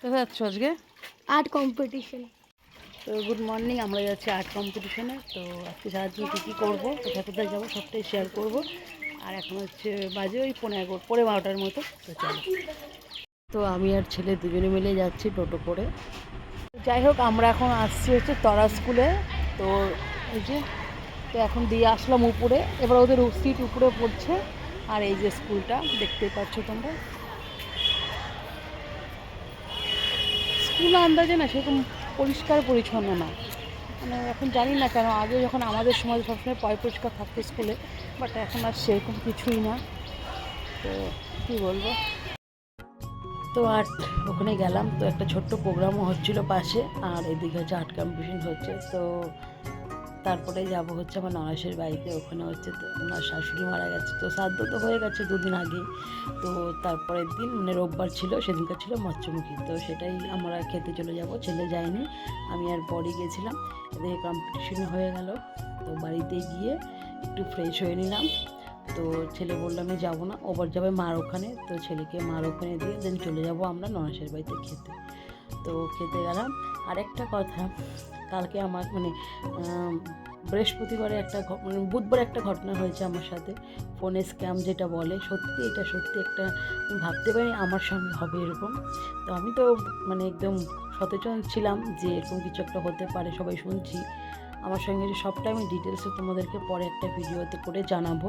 কোথায় যাচ্ছ আজকে? আর্ট কম্পিটিশন তো গুড মর্নিং আমরা যাচ্ছি আর্ট কম্পিটিশনে তো আজকে সারাদিন কী কী করব কোথায় কোথায় যাব সবটাই শেয়ার করব। আর এখন হচ্ছে বাজে ওই পনেরো এগারো পনেরো বারোটার মতো। তো চলো। তো আমি আর ছেলে দুজনে মিলে যাচ্ছি টোটো করে। যাই হোক আমরা এখন আসছি হচ্ছে তরা স্কুলে তো এই যে তো এখন দিয়ে আসলাম উপরে। এবার ওদের সিট উপরে পড়ছে। আর এই যে স্কুলটা দেখতেই পাচ্ছ তোমরা? স্কুল আন্দাজে না সেরকম পরিষ্কার পরিচ্ছন্ন না। মানে এখন জানি না কেন, আগে যখন আমাদের সময় সবসময় পয় পরিষ্কার থাকতো স্কুলে বাট এখন আর সেরকম কিছুই না। তো কী বলব? তো আর ওখানে গেলাম, তো একটা ছোট্ট প্রোগ্রামও হচ্ছিল পাশে, আর এদিকে হচ্ছে আর্ট কম্পিটিশন হচ্ছে। তো তারপরে যাব হচ্ছে আমার নরাসের বাড়িতে, ওখানে হচ্ছে ওনার শাশুড়ি মারা গেছে। তো শ্রাদ্ধ তো হয়ে গেছে দুদিন আগে। তো তারপরের দিন মানে রোববার ছিল, সেদিনকার ছিল মৎস্যমুখী। তো সেটাই আমরা খেতে চলে যাব, ছেলে যায়নি। আমি আর বড়ি গেছিলাম, এদিকে কম্পিটিশন হয়ে গেল। তো বাড়িতে গিয়ে একটু ফ্রেশ হয়ে নিলাম। তো ছেলে বলল, আমি যাব না। ওবার যাবে মার ওখানে। তো ছেলেকে মার ওখানে দিয়ে দেন চলে যাব আমরা নরাসের বাড়িতে খেতে। তো খেতে গেলাম। আরেকটা কথা, কালকে আমার মানে বৃহস্পতিবারে একটা মানে বুধবার একটা ঘটনা হয়েছে আমার সাথে। ফোনে স্ক্যাম যেটা বলে, সত্যি এটা সত্যি একটা ভাবতে পারি আমার সঙ্গে হবে এরকম। তো আমি তো মানে একদম সচেতন ছিলাম যে এরকম কিছু একটা হতে পারে, সবাই শুনছি। আমার সঙ্গে যে সবটা আমি ডিটেলসে তোমাদেরকে পরে একটা ভিডিওতে করে জানাব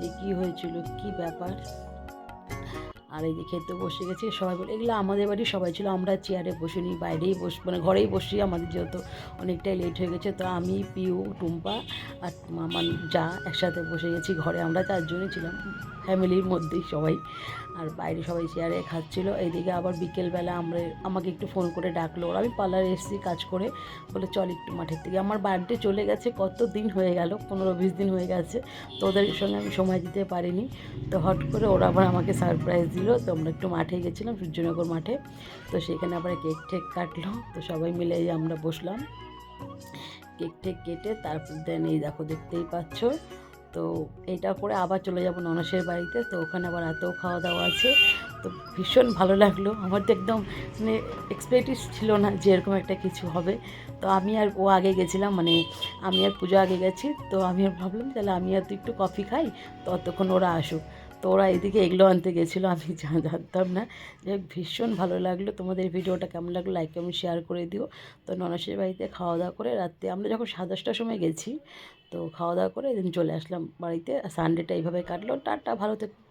যে কী হয়েছিল, কী ব্যাপার। আর এই যে খেতে বসে গেছি, সবাই বলে, এগুলো আমাদের বাড়ি সবাই ছিল, আমরা চেয়ারে বসিনি, বাইরেই বস মানে ঘরেই বসি, আমাদের যেহেতু অনেকটাই লেট হয়ে গেছে, তো আমি, পিউ, টুম্পা আর আমার যা একসাথে বসে গেছি, ঘরে আমরা চারজনই ছিলাম, ফ্যামিলির মধ্যেই সবাই। আর বাইরে সবাই চেয়ারে খাচ্ছিলো এইদিকে আবার বিকেলবেলা আমরা, আমাকে একটু ফোন করে ডাকলো আমি পার্লারে এসেছি কাজ করে, বলে, চল একটু মাঠের থেকে আমার বার্থডে চলে গেছে, কত দিন হয়ে গেল, পনেরো বিশ দিন হয়ে গেছে, তো ওদের সঙ্গে আমি সময় দিতে পারিনি, তো হট করে ওরা আবার আমাকে সারপ্রাইজ দিল। তো আমরা একটু মাঠে গেছিলাম, সূর্যনগর মাঠে। তো সেখানে আবার কেক টেক কাটলো, তো সবাই মিলে আমরা বসলাম। কেক টেক কেটে তারপর দেন এই দেখো দেখতেই পাচ্ছ। তো এটা করে আবার চলে যাব ননসের বাড়িতে, তো ওখানে আবার এত খাওয়া দাওয়া আছে। তো ভীষণ ভালো লাগল। আমার তো একদম মানে এক্সপেক্টিস ছিল না যে এরকম একটা কিছু হবে। তো আমি আর ও আগে গেছিলাম মানে আমি আর পুজো আগে গেছি, তো আমি আর ভাবলাম তাহলে আমি আর তো একটু কফি খাই ততক্ষণ ওরা আসুক। তো ওরা এদিকে এগুলো আনতে গেছিল, আমি যা জানতাম না। যে ভীষণ ভালো লাগল তোমাদের ভিডিওটা, কেমন লাগল লাইক কমেন্ট শেয়ার করে দিও। তো ননাসের বাড়িতে খাওয়া দাওয়া করে রাত্রে, আমরা যখন সাড়ে দশটার সময় গেছি, তো খাওয়া দাওয়া করে এদিন চলে আসলাম বাড়িতে। সানডেটা এইভাবে কাটলো। টাটা, ভালো থেকো।